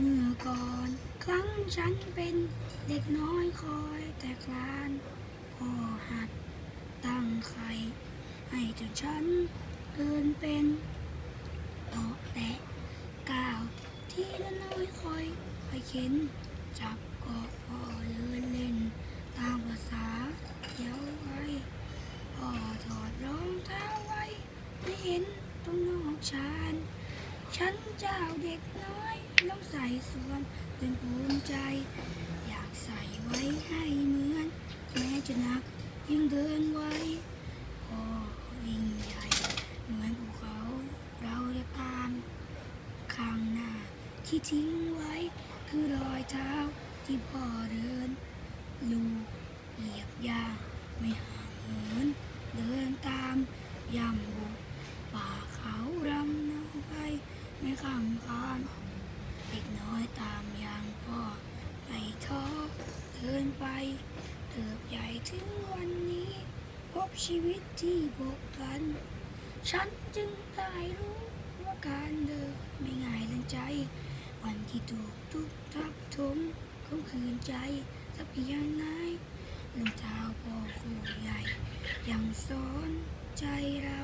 เมื่อก่อนครั้งฉันเป็นเด็กน้อยคอยแต่คลานพ่อหัดตั้งไข่ให้จนฉันเดินเป็นโตะแตะก้าวที่ละน้อยคอยไปเข็น จับเกาะพ่อเดินเล่น ตามภาษาเยาว์ไว้พ่อถอดรองเท้าไว้ไม่เห็นตรงนอกชาน ฉันเจ้าเด็กน้อยล ส่ส่วนเป็นภูมิใจ อยากใส่ไว้ให้เหมือน แม้จะหนักยังเดินไว้พ่อยิ่งใหญ่ เหมือนภูเขาเราจะตามข้างหน้าที่ทิ้งไว้ คือรอยเท้าที่พ่อเดิน ลูกเหยียบยางไม่ห่างเหินเดินตามย่ำบุกป่าเขารำนาไปไม่ข้ามคาน อยตามอย่างพ่อไม่ท้อเดินไปเติบใหญ่ถึงวันนี้ พบชีวิตที่บกพลัน ฉันจึงได้รู้ว่าการเดินไม่ง่ายดังใจ วันที่ถูกทุกทับถมคมคืนใจสักเพียงไหนรองเท้าพ่อคู่ใหญ่ยังสอนใจเรา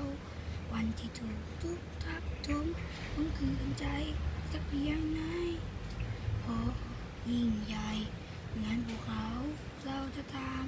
วันที่ถูกทุกทับถมคมคืนใจสักเพียงไหนพอ ยิ่งใหญ่เหมือนภูเขาเราจะตาม